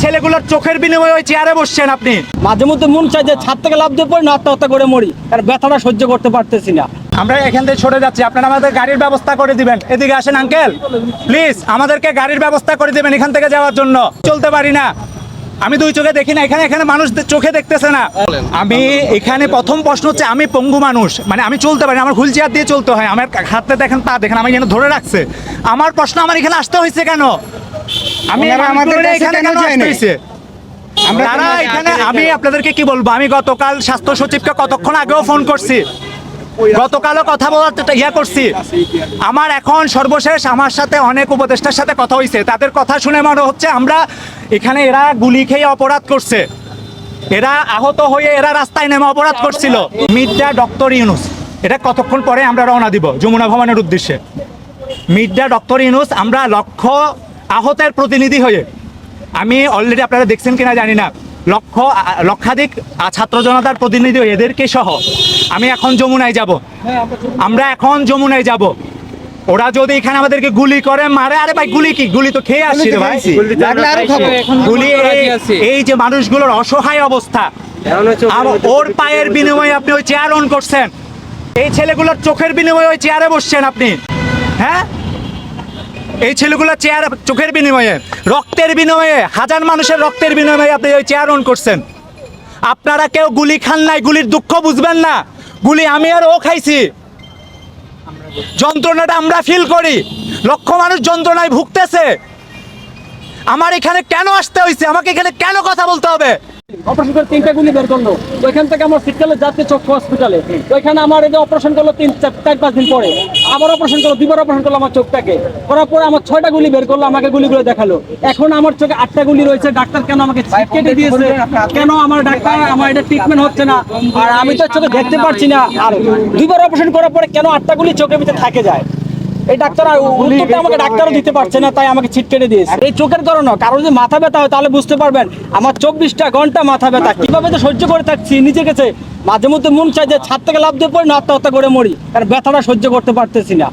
ছেলেগুলোর চোখের বিনিময়ে ওই চেয়ারে বসছেন আপনি। মাঝে মধ্যে মন চাই যে ছাদ থেকে লাভ দিয়ে পড়ি না আত্মহত্যা করে মরি। কারণ ব্যথাটা সহ্য করতে পারতেছি না। আমরা এখান থেকে সরে যাচ্ছি। আপনারা আমাদের গাড়ির ব্যবস্থা করে দিবেন। এদিকে আসেন আঙ্কেল প্লিজ আমাদেরকে গাড়ির ব্যবস্থা করে দিবেন এখান থেকে যাওয়ার জন্য। চলতে পারি না। আমি দুই চোখে দেখি না। এখানে এখানে মানুষ চোখে দেখতেছে না। আমি এখানে প্রথম প্রশ্ন হচ্ছে আমি পঙ্গু মানুষ। মানে আমি চলতে পারি আমার হুইল চেয়ার দিয়ে চলতে হয়। আমার হাতে দেখেন পা দেখেন আমি এখানে ধরে রাখছে। আমার প্রশ্ন আমার এখানে আসতে হয়েছে কেন? আমি আমাদের এখানে কেন তারা এখানে আপনাদেরকে কি বলব? আমি গতকাল স্বাস্থ্য সচিবকে কতক্ষণ আগেও ফোন করছি। গতকালও কথা বলার ইয়া করছি। আমার এখন সর্বশেষ আমার সাথে অনেক উপদেষ্টার সাথে কথা হয়েছে তাদের কথা শুনে মনে হচ্ছে আমরা এখানে এরা গুলি খেয়ে অপরাধ করছে। এরা আহত হয়ে এরা রাস্তায় নেমে অপরাধ করছিল। মির্জা ডক্টর ইউনুস এটা কতক্ষণ পরে আমরা রওনা দিব? যমুনা ভবনের উদ্দেশ্যে। মির্জা ডক্টর ইউনুস আমরা লক্ষ আহতের প্রতিনিধি হয়ে। আমি অলরেডি আপনারা দেখছেন কিনা জানি না। লক্ষ লক্ষাধিক ছাত্র জনতার প্রতিনিধি হয়ে এদেরকে সহ। আমি এখন যমুনায় যাব। আমরা এখন যমুনায় যাব। ওরা যদি এখানে আমাদেরকে গুলি করে মারে আরে ভাই গুলি কি? গুলি তো খেয়ে আসছি ভাই। গুলি এই- এই যে মানুষগুলোর অসহায় অবস্থা। আর ওর পায়ের বিনিময়ে আপনি ওই চেয়ার অন করছেন। এই ছেলেগুলোর চোখের বিনিময়ে ওই চেয়ারে বসছেন আপনি। হ্যাঁ? এই ছেলেগুলো চেয়ার চোখের বিনিময়ে, রক্তের বিনিময়ে, হাজার মানুষের রক্তের বিনিময়ে আপনি ওই চেয়ার অন করছেন। আপনারা কেউ গুলি খান নাই, গুলির দুঃখ বুঝবেন না। গুলি আমি আর ও খাইছি। যন্ত্রণাটা আমরা ফিল করি। লক্ষ মানুষ যন্ত্রণায় ভুগতেছে। আমার এখানে কেন আসতে হয়েছে আমাকে এখানে কেন কথা বলতে হবে? তিনটা গুলি বের করল। ওইখান থেকে আমার শীতকালে যাচ্ছে চক্ষু হসপিটালে ওইখানে আমার এই যে অপারেশন করল তিন, চার পাঁচ দিন পরে। আবার অপারেশন করল দুবার অপারেশন করল আমার চোখটাকে। করার পরে আমার ছয়টা গুলি বের করল, আমাকে গুলিগুলো দেখাল। এখন আমার চোখে আটটা গুলি রয়েছে, ডাক্তার কেন আমাকে কেটে দিয়েছে? কেন আমার ডাক্তার, আমার এটা ট্রিটমেন্ট হচ্ছে না? আর আমি তো চোখে দেখতে পারছি না। আর দুইবার অপারেশন করার পরে কেন আটটা গুলি চোখের ভিতরে থাকে যায়? ডাক্তার দিতে পারছে না, তাই আমাকে দিয়েছে। এই চোখের কারণে কারও যদি মাথা ব্যথা হয় তাহলে বুঝতে পারবেন, আমার চব্বিশটা ঘণ্টা মাথা ব্যথা। কীভাবে তো সহ্য করে থাকছি গেছে। মাঝে মধ্যে মন চাই যে ছাদ থেকে লাভ দিয়ে পড়ি না, আত্মহত্যা করে মরি, কারণ ব্যথাটা সহ্য করতে পারতেছি না।